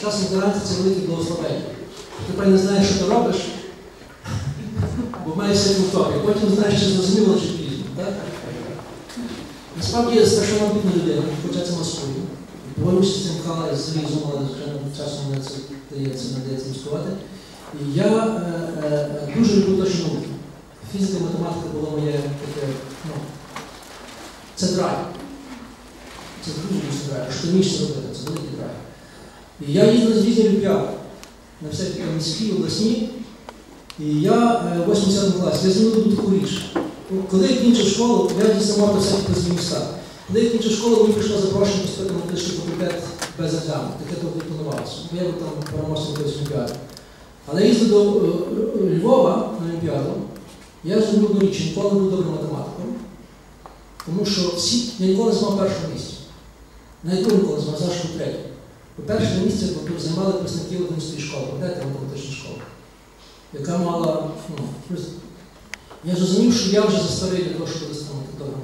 часом ігноранція це велике благословення. Тепер не знаєш, що ти робиш, бо маєш всяку втопі. Потім знаєш, чи зрозуміло, чи пізно. Так? Насправді я страшно амбітна людина, хоча це маскую. Борюся з цим кала з різом, але звичайно часом мене це дається, не дається маскувати. І я е, е, дуже люблю точну науку. Фізика, математика було моє таке, ну, це драйв. Це дуже драйв. Що ти вмієш це робити, це великий драйв. І я їздив з різні олімпіади на всякі міські, обласні. І я е, в 80 класі, я таку річ. Ну, Коли я кінчив школу, я діставав до всяких позивних міста. Коли я кінчив школу, мені прийшло запрошення поступити на медичний факультет без екзамену. Таке то планувалося. Я там переможцем якоїсь олімпіади. Але я їздив до е, е, Львова на Олімпіаду. Я зробив одну річ, ніколи не був добрим математиком. Тому що всі, я ніколи не змав першого місця. Навіть ніколи не змав, завжди третє. Перше місце бо займали представники 11 школи, пам'ятаєте, математична школа, яка мала, ну, я зрозумів, що я вже застарий для того, щоб бути станути добрим.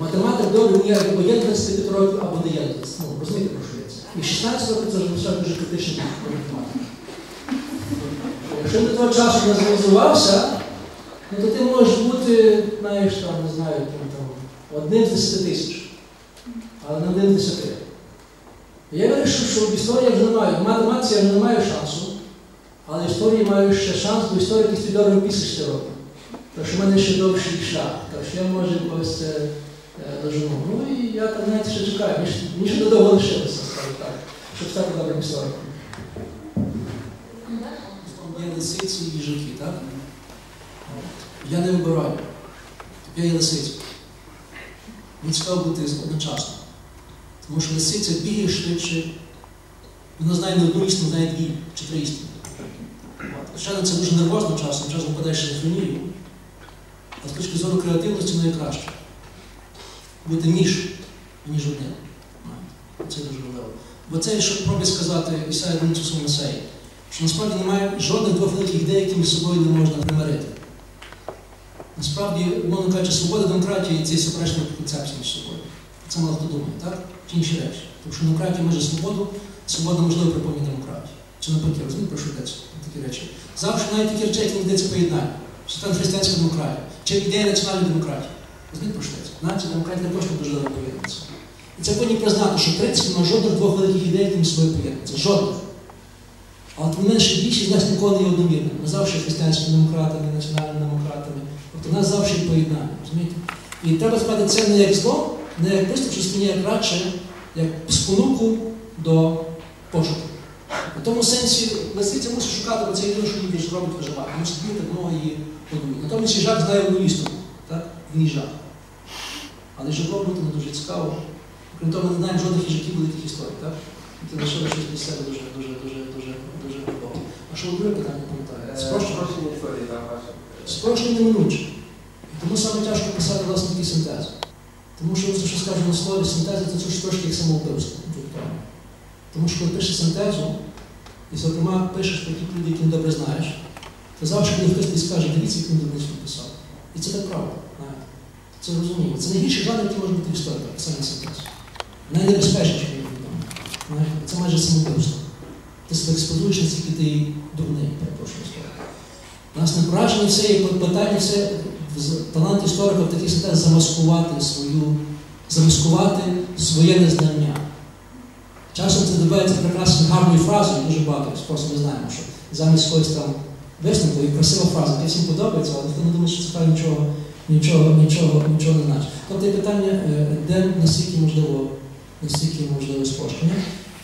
Математик добрий не є або є 25 років, або не є 20. Ну, розумієте, про що йдеться. І 16 років це вже лише дуже критичний математики. Якщо до того часу не зреалізувався, ну, то ти можеш бути, знаєш, там, не знаю, ким там, одним з 10 тисяч, але не одним з 10. Я вирішив, що в історії я вже маю, в математиці я вже не маю шансу, але в історії маю ще шанс, бо історія якийсь підорив після 6 років. Так що в мене ще довший шлях, так що я може якось це е. Ну і я там навіть ще чекаю, мені мені ще лишилося, скажу так, щоб стати добрим істориком. Є лисиці і їжаки, так? Я не вибираю. Я є лисиця. Мені цікаво бути одночасно. Тому що лисиця бігає швидше, вона знає не одну істину, знає дві чи три істини. Звичайно, це дуже нервозно часом, часом впадаєш в шизофренію. А з точки зору креативності найкраще. Бути між, ніж одним. Це дуже важливо. Бо це, що пробує сказати Ісая Денису своєму що насправді немає жодних двох великих ідей, які між собою не можна примирити. Насправді, умовно кажучи, свобода демократії це суперечні концепції між собою. Це мало хто думає, так? Чи інші речі. Тому що демократія може свободу, свобода можливо при повній демократії. Чи навпаки, розумієте, про що йдеться? Такі речі. Завжди навіть такі речі, які йдеться поєднання. Що там християнська демократія, чи ідея національної демократії. Розумієте, про що йдеться? Нація демократія також дуже добре поєднується. І це повинні признати, що в принципі немає жодних двох великих ідей, які між собою. Жодних. Але тим не менше більшість з нас ніколи не є одномірна. Ми завжди християнськими демократами, національними демократами. Тобто нас завжди поєднання. розумієте? І треба спати це не як зло, не як спиняє як радше, як спонуку до пошуку. У тому сенсі лисиця мусить шукати, бо це єдине, що їй більше робить виживати. Мусить бігти, много її годує. Натомість їжак знає одну істину, так? Він їжак. Але їжаком бути не дуже цікаво. Крім того, ми не знаємо жодних їжаків великих історій, так? І Ти лишили щось для себе дуже, дуже, дуже, дуже, дуже глибоко. А що друге питання пам'ятаєте? Спрощення? Спрощення історії, так. Спрощення неминуче. І тому саме тяжко писати власне такий синтез. Тому що, ось, що скажемо на слові, синтези це щось трошки як самовбивство. Тому що коли пишеш синтезу, і, зокрема, пишеш про люди, які не добре знаєш, то завжди коли хтось тобі скаже, дивіться, він дурницю написав. І це так правда. знаєте. Це розуміємо. Це найгірший жанр, який може бути в історії, писання синтезу. Найнебезпечніший, як відомо. Це майже самовбивство. Ти себе експозуєш, наскільки ти дурний, перепрошую слово. У нас не пораження все є питання, все талант історика в такий синтез замаскувати свою, замаскувати своє незнання. Часом це добувається прекрасною гарною фразою, дуже багато просто ми знаємо, що замість якоїсь там висновку і красива фраза, яка всім подобається, але ніхто не думає, що це нічого, нічого, нічого, нічого не значить. Тобто є питання, е, де наскільки можливо, наскільки можливо спрощення.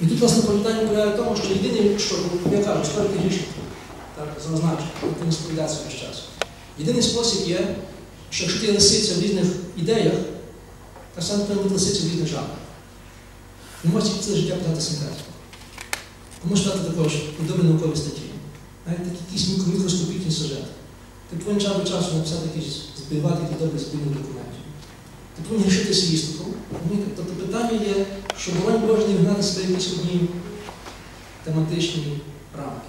І тут, власне, питання полягає в тому, що єдине, що ну, я кажу, історики грішні, так, зазначено, ти не сповідається весь час. Єдиний спосіб є, що якщо ти лисиця в різних ідеях, так само повинна бути лисиця в різних жанрах. Не можеш ціле життя писати синтез. Ти можеш дати також і добрі наукові статті, навіть такі якісь мікроскопічні сюжети. Ти повинен час від часу написати якісь, збивати якісь добрі спільні документи. Ти повинен рішитися істоком. Тобто питання є, що боронь Боже не вигнати себе якісь одні тематичні рамки.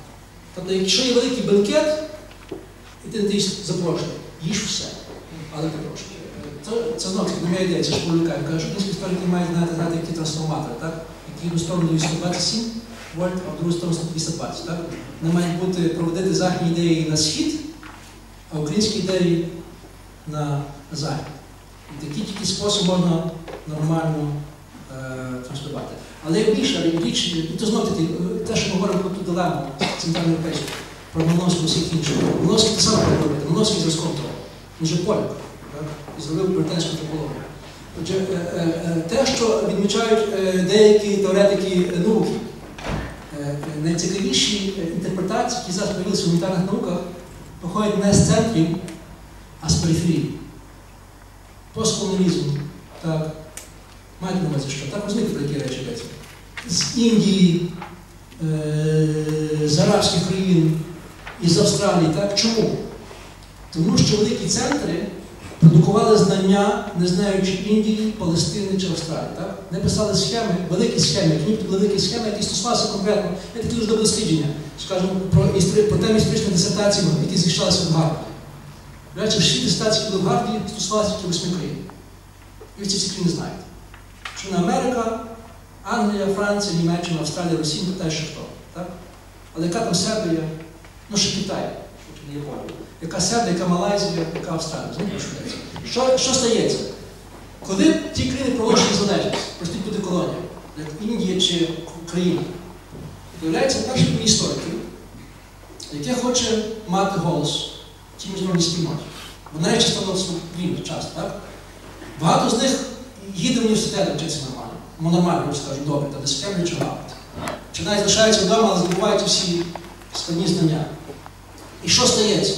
Тобто, якщо є великий бенкет, і ти на ти їж все, але ти трошки. Це, це не моя ідея, це ж полюка. Я кажу, що історики мають знати, знати, які трансформатори, так? які в сторону військо 27, вольт, а в другу сторону 120. Так? Вони мають бути, проводити західні ідеї на схід, а українські ідеї на захід. І такий тільки спосіб можна нормально е, транслювати. Але більша річ, і то знов таки, е, те, що ми говоримо про ту дилему центральноєвропейську, про Малиновську всіх інших. Малиновський те саме буде робити, Малиновський зразком того. Він же поляк, і зробив британську топологію. Отже, е, е, е, те, що відмічають деякі теоретики науки, найцікавіші інтерпретації, які зараз з'явилися в гуманітарних науках, походять не з центрів, а з периферії. Постколонізм, так, мають на увазі, що так розумієте, про які речі йдеться. З Індії, з арабських країн, із Австралії. Так? Чому? Тому що великі центри продукували знання, не знаючи Індії, Палестини чи Австралії. Так? Не писали схеми, великі схеми, які великі схеми, які стосувалися конкретно. Я такі дуже дослідження, скажімо, про, історі- про тему історичної дисертації, які зійшлися в Гарварді. До речі, всі дисертації, були в Гарварді, стосувалися тільки восьми країн. І ви ці всі країни знаєте. Що не Америка, Англія, Франція, Німеччина, Австралія, Росія, не питає, що хто. Так? Але яка там Сербія, ну ще Китай, що не Японія. Яка Сербія, яка Малайзія, яка Австралія. Знаєте, що йдеться? Що, що стається? Коли ті країни проголошують незалежність, простіть бути колонія, як Індія чи країна, з'являється перший історики, яке хоче мати голос в тій міжнародній спільноті. Бо нарешті стало вільно час, так? Багато з них їде в університет вчитися нормально. Ну нормально, скажу, добре, та десь Гарвард. Чи навіть залишаються вдома, але забувають всі складні знання. І що стається?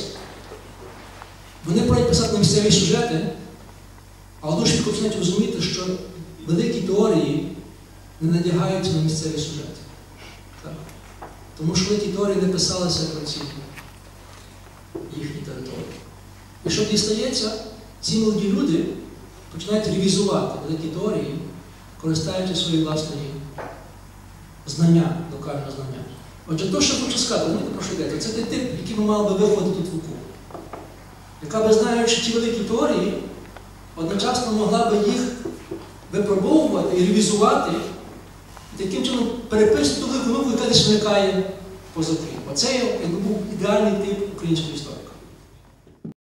Вони пробують писати на місцеві сюжети, але дуже швидко починають розуміти, що великі теорії не надягаються на місцеві сюжети. Так? Тому що великі теорії не писалися про ці їхні території. І що дістається, ці молоді люди починають ревізувати великі теорії, користуючись свої власної знання, локального знання. Отже, то, що хочу сказати, розумієте, про що йдеться, це той тип, який ми мали би виходити тут в УКУ. Яка би знаючи ті великі теорії, одночасно могла би їх випробовувати і ревізувати, і таким чином переписувати ту велику яка десь виникає поза. Оце був ідеальний тип української історії.